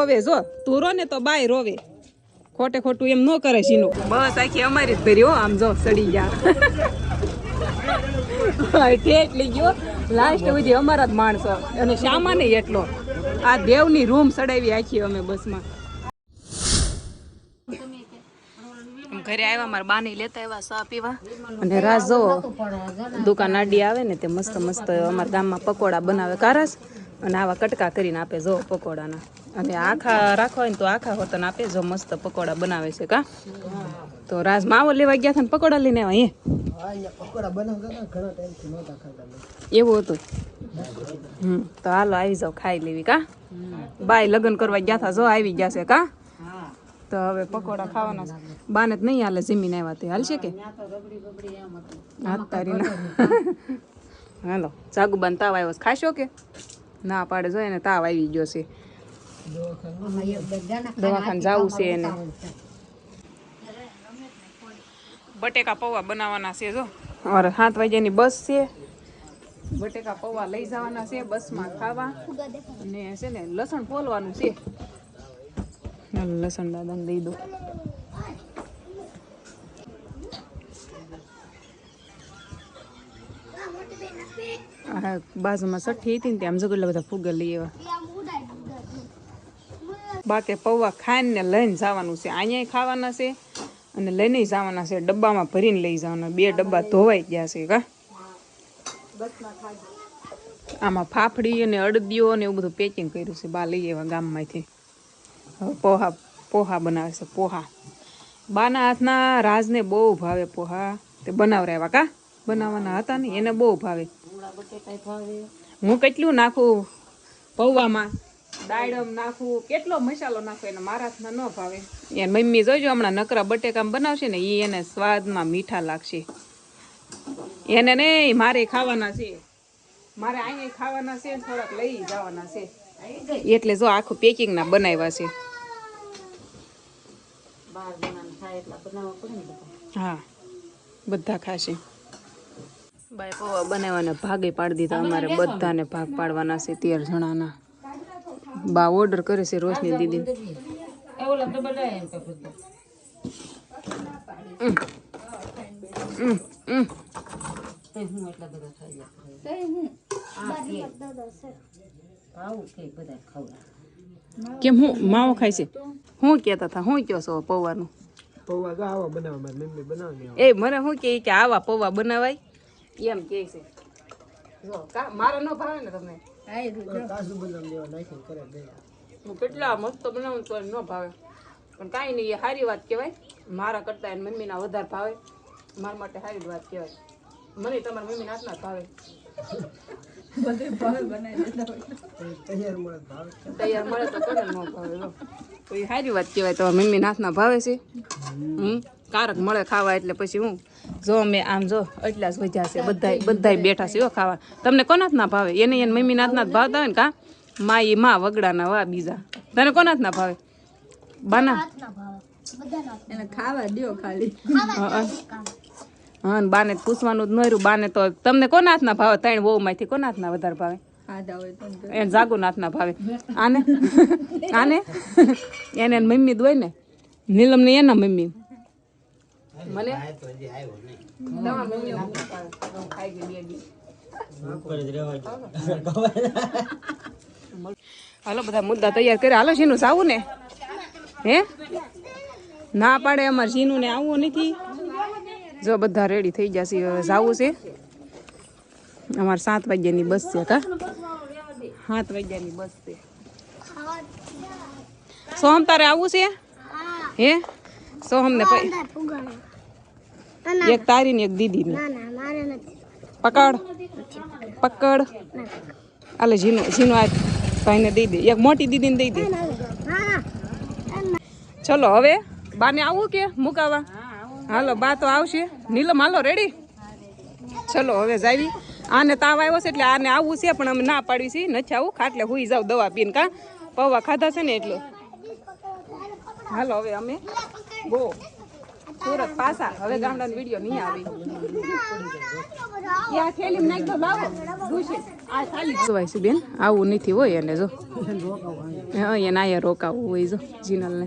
રોવે જો. તું રો ને તો બાય રોવે. ખોટે ખોટું એમ ન કરે સીનું બસ આખી અમારી જ ભરી હો આમ જો સડી ગયા. એટલી ગયો. લાસ્ટ સુધી અમારા જ માણસો. અને શામા નહીં એટલો. આ દેવની રૂમ સડાવી આખી અમે બસમાં. ઘરે આવ્યા મારા બાની લેતા આવ્યા ચા પીવા. અને રાસ જોવો. દુકાન આડી આવે ને તે મસ્ત મસ્ત અમારા ગામમાં પકોડા બનાવે કારસ. અને આવા કટકા કરીને આપે જો પકોડાના. અને આખા હોય ને તો આખા હોતન આપે જો મસ્ત પકોડા બનાવે છે કા? તો રાજ માવો લેવા ગયા હતા ને પકોડા લઈને આવ્યા એવું હતું? હમ તો હાલો આવી જાવ ખાઈ લેવી કા? બાય લગ્ન કરવા ગયા હતા જો આવી ગયા છે કા? તો હવે પકોડા ખાવાના છે. બાને જ નહીં હાલે જમીન આવ્યા તે. હાલશે કે? હાથ હાલો જાગુબાન તાવ આવ્યો ખાશો કે? ના પાડે જોઈએ ને તાવ આવી ગયો છે. દવાખાને જવું છે એને. બટેકા પૌવા બનાવવાના છે જો. અમારે સાત વાગ્યાની બસ છે. બટેકા પૌવા લઈ જવાના છે બસમાં ખાવા. અને છે ને લસણ ફોલવાનું છે. લસણ દાદાને દઈ દો બાજુમાં સઠ્ઠી હતી ને ત્યાં આમ જો બધા ફુગા લઈ આવ્યા. બાકી પૌવા ખાઈને લઈને જવાનું છે. અહીંયા ખાવાના છે અને લઈને જવાના છે. ડબ્બામાં ભરીને લઈ જવાના. બે ડબ્બા ધોવાઈ ગયા છે કા? આમાં ફાફડી અને અડદીઓ ને એવું બધું પેકિંગ કર્યું છે. બા લઈ આવ્યા ગામમાંથી. હવે પોહા પોહા બનાવે છે પોહા. બાના હાથના રાજને બહુ ભાવે પોહા. તે બનાવરાવ્યા કા? બનાવવાના હતા ને એને બહુ ભાવે. હું કેટલું નાખું? પૌવામાં. દાડમ નાખવું કેટલો મસાલો નાખું એને મારા હાથના ન ભાવે. એને મમ્મી જોજો હમણાં નકરા બટેકા બનાવશે ને એ એને સ્વાદમાં મીઠા લાગશે. એને ને મારે ખાવાના છે. મારે અહીંયા ખાવાના છે થોડાક લઈ જવાના છે. એટલે જો આખું પેકિંગ ના બનાવ્યા છે. હા બધા ખાશે. બાય પૌવા બનાવવાના ભાગે પાડી દીધા અમારે બધાને ભાગ પાડવાના છે તેર જણાના. બા ઓર્ડર કરે છે રોશની દીદી. કેમ હું માવો ખાય છે? હું કહેતા હતા હું કયો છો પૌવાનું? પૌવા તો આવા બનાવવા મારી મમ્મી બનાવે એ મને શું કહે કે આવા પૌવા બનાવાય? એમ કે છે. જો કા- ન ભાવે ને તમને બદામ નાખીને કરે હું કેટલા મસ્ત બનાવું તો ન ભાવે. પણ કાંઈ નહીં એ સારી વાત કહેવાય. મારા કરતાં એને મમ્મીના વધારે ભાવે. મારા માટે સારી વાત કહેવાય. મને તમારા મમ્મીના હાથના ભાવે. તૈયાર મળે ભાવ. તૈયાર મળે તો કોને ન ભાવે જો. તો એ સારી વાત કહેવાય તમારા મમ્મીના હાથના ભાવે છે. હમ કારક મળે ખાવા એટલે પછી હું. જો મેં આમ જો એટલા જ વધ્યા છે બધા બધા બેઠા છે હો ખાવા. તમને કોના ના ભાવે? એને એને મમ્મીના હાથના જ ભાવતા હોય ને કા? મા એ માં વગડાના વા બીજા. તને કોના ના ભાવે? બાના. ખાવા દો ખાલી. હા બાને પૂછવાનું જ નર્યું બાને તો તમને કોના હાથના ભાવે? ત્રણ વહુ માંથી કોના હાથના વધારે ભાવે એને જાગુ નાથના ભાવે. આને? આને? એને મમ્મી દોય ને. નીલમ ને એના મમ્મી. મને. હાલો બધા મુદ્દા તૈયાર કર્યા. હાલો શીનું આવું ને? હે? ના પાડે અમારે શીનું ને આવવું નથી. જો બધા રેડી થઈ જશે હવે જાવું છે. અમારે સાત વાગ્યાની બસ છે કા? સાત વાગ્યાની બસ છે. સોહમ તારે આવવું છે? હે. સોહમ ને પ- એક તારી ને એક દીદી ને પકડ. પકડ. આલે ઝીનો ઝીનો આ ભાઈને દઈ દે. એક મોટી દીદીને દઈ દે. ચલો હવે બાને આવું કે મુકાવા? હાલો બા તો આવશે. નીલમ હાલો રેડી ચલો હવે જાવી. આને તાવ આવ્યો છે એટલે આને આવવું છે પણ અમે ના પાડવી છે. નથી આવું ખાટલે હુઈ જાવ દવા પીને કાં. પૌવા ખાધા છે ને એટલે. હાલો હવે અમે. ગો સુરત પાછા. હવે ગામડાનો વીડિયો નહીં આવે. આવું નથી હોય એને રોકાવું હોય જો, જીનલને.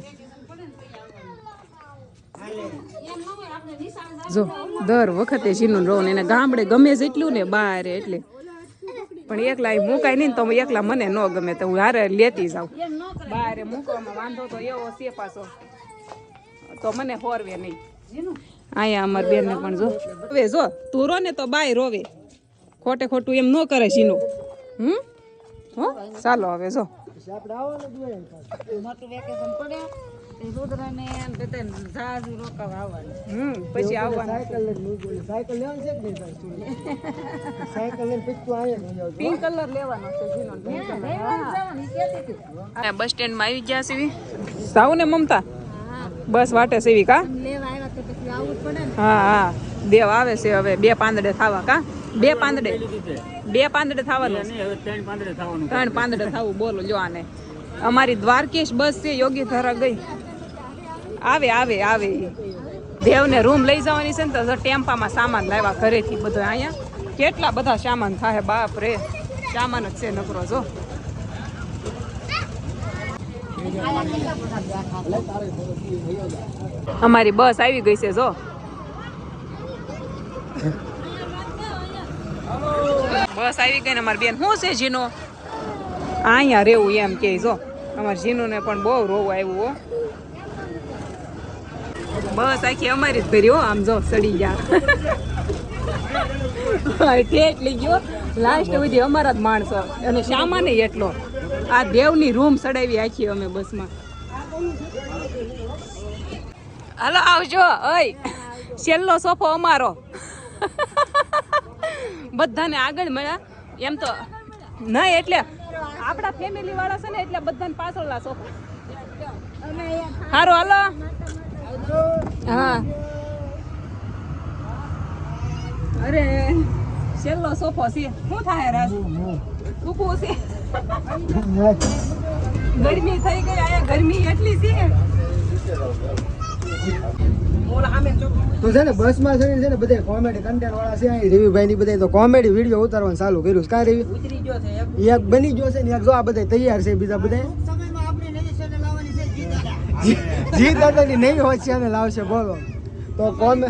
જો, દર વખતે જીનું ને એને ગામડે ગમે જેટલું ને બહાર એટલે. પણ એકલા મુકાય નહીં તો એકલા મને ન ગમે તો હું હારે લેતી જાઉં. બહાર મૂકવામાં વાંધો તો એવો છે પાછો. તો મને હોરવે નહીં. અહીંયા અમાર બેન ને પણ જો. હવે જો તું રો ને તો બાય રોવે. ખોટે ખોટું એમ ન કરે શીનું. હમ? હો? ચાલો હવે જો. આપણે આવો ને જોઈએ મોટું વેકેશન પડે તે રુદ્રને બધાને જહાજ રોકાવા આવવાનું. હમ પછી આવવાનું. છે છે. બસ સ્ટેન્ડમાં આવી ગયા સીવી સાવ ને મમતા. બસ વાટે સીવી કા? લેવા આવ્યા તો પછી આવવું જ પડે ને. હા હા. દેવ આવે છે હવે. બે પાંદડે થાવા કા? બે પાંદડે? બે પાંદડે થવાનું? ત્રણ પાંદડે થવું. બોલો જો આને. અમારી દ્વારકેશ બસ છે યોગી ધરા ગઈ. આવે આવે આવે. દેવને રૂમ લઈ જવાની છે ને તો ટેમ્પામાં સામાન લાવ્યા ઘરેથી બધો અહીંયા. કેટલા બધા સામાન થાય બાપ રે સામાન જ છે નકરો જો. અમારી બસ આવી ગઈ છે, જો. બસ આવી ગઈ ને અમારી બેન શું છે જીનો અહીંયા રહેવું એમ કે, જો. અમારે જીનુને પણ બહુ રોવું આવ્યું, હો. બસ આખી અમારી જ ભરી, હો, આમ જો, સડી ગયા. એટલી ગયો. લાસ્ટ સુધી અમારા જ માણસો. અને સામાન એટલો. આ દેવની રૂમ સડાવી આખી અમે બસમાં. હાલો આવજો. ઓય છેલ્લો સોફો અમારો. બધાને આગળ મળ્યા. એમ તો નહીં એટલે આપણા ફેમિલી વાળા છે ને એટલે બધાને પાછળના સોફા. હારો હાલો. હા. અરે છેલ્લો સોફો છે. શું થાય રાજ? ઊભું છે. ગરમી થઈ ગઈ આયા ગરમી એટલી છે. તો છે ને બસમાં છે ને બધા કોમેડી કન્ટેન્ટ વાળા છે અહીં. રવિભાઈ ની બધા તો કોમેડી વીડિયો ઉતારવાનું ચાલુ કર્યું છે. કા રવિ એક. બની ગયો છે ને એક જો આ બધા તૈયાર છે બીજા બધા જી દાદાની નહીં હોય ચેનલ લાવશે બોલો. તો કોમે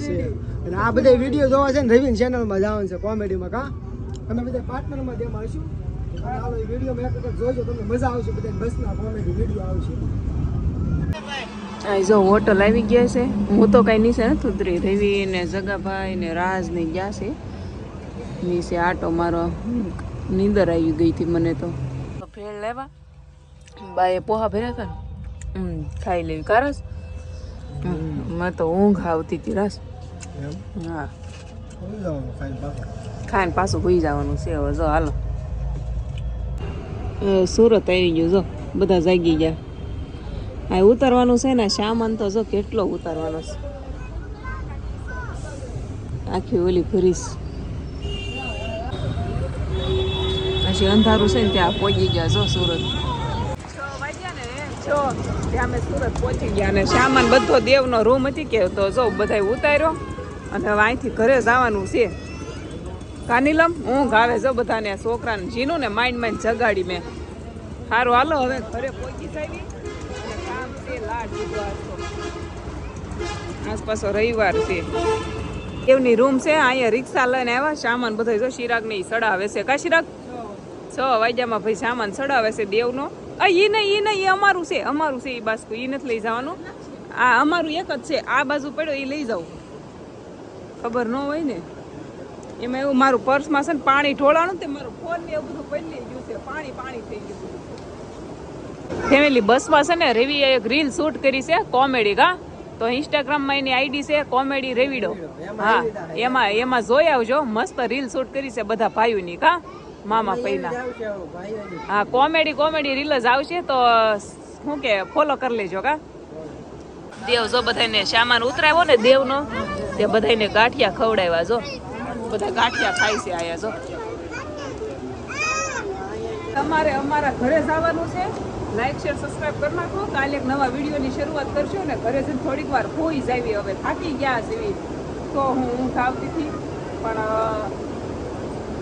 છે અને આ બધા વીડિયો જોવા છે ને રવિન ચેનલમાં જવાનું છે કોમેડીમાં કા? તમે બધા પાર્ટનરમાં તેમાં અને આવો વિડીયોમાં એક વખત જોજો તમને મજા આવશે બધા બસના કોમેડી વીડિયો આવશે. આઈ જો હોટલ આવી ગયા છે. હું તો કઈ નીચે નથી ઉતરી રવિ ને જગાભાઈ ને રાજ ને ગયા છે. નીચે આટો મારો નીંદર આવી ગઈ હતી મને તો. ભેળ લેવા બાએ પોહા હતા હમ, ખાઈ લેવી કારસ. મેં તો ઊંઘ આવતી હતી રાસ. હા. ખાઈને પાછું ભૂઈ જવાનું છે. હવે જો હાલો. સુરત આવી ગયું, જો બધા જાગી ગયા. આ ઉતારવાનું છે ને, સામાન તો જો કેટલો ઉતારવાનો છે. આખી ઓલી ભરીશ. પછી અંધારું છે ને, ત્યાં પહોંચી ગયા જો સુરત. સુરત પહોંચી ગયા અને સામાન બધો દેવનો રૂમ હતી કે તો જો બધા ઉતાર્યો. અને અહીંથી ઘરે જવાનું છે. કાનીલમ, હું ગાવે છો બધાને છોકરાને જીનું ને માઇન્ડ માઇન્ડ જગાડી મેં. સારું હાલો, હવે ઘરે પહોંચી અને કામ છે પાછો રવિવાર છે. એમની રૂમ છે, અહીંયા રિક્ષા લઈને આવ્યા, સામાન બધો જો શિરાગ ને સડાવે છે. કા શિરાગ? છ વાગ્યામાં ભાઈ સામાન સડાવે છે દેવનો આ ઈ નહીં ઈ નહીં એ અમારું છે અમારું છે એ બાસ્કુ. એ નથી લઈ જવાનું. આ અમારું એક જ છે. આ બાજુ પડ્યો એ લઈ જાઉં. ખબર ન હોય ને. એમાં એવું મારું પર્સમાં છે ને પાણી ઢોળાણું તે મારું ફોન ને એવું બધું પડી ગયું છે. પાણી પાણી થઈ ગયું ફેમિલી બસમાં છે ને રેવીએ એક રીલ શૂટ કરી છે કોમેડી કા તો ઇન્સ્ટાગ્રામમાં એની આઈડી છે કોમેડી રેવીડો. હા એમાં એમાં જોઈ આવજો. મસ્ત રીલ શૂટ કરી છે બધા ભાઈઓની કા મામા પૈના. હા કોમેડી કોમેડી રીલ જ આવશે તો શું કે ફોલો કરી લેજો કા દેવ જો બધાને સામાન ઉતરાવ્યો ને દેવનો તે બધાને ગાંઠિયા ખવડાવ્યા જો. બધા ગાંઠિયા ખાય છે આયા જો. તમારે અમારા ઘરે આવવાનું છે. લાઈક શેર સબસ્ક્રાઇબ કરી નાખો. કાલે એક નવા વિડીયોની શરૂઆત કરશો ને ઘરે જઈને થોડીક વાર હોઈ જાવી હવે. થાકી ગયા જેવી. તો હું ઊંઘ આવતી હતી, પણ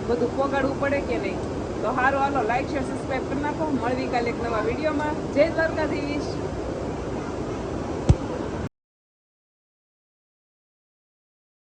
બધું પોગાડવું પડે કે નહીં? તો સારું હાલો લાઈક શેર સબસ્ક્રાઇબ કરી નાખો. મળવી કાલે એક નવા વિડીયોમાં. જય દ્વારકાધીશ.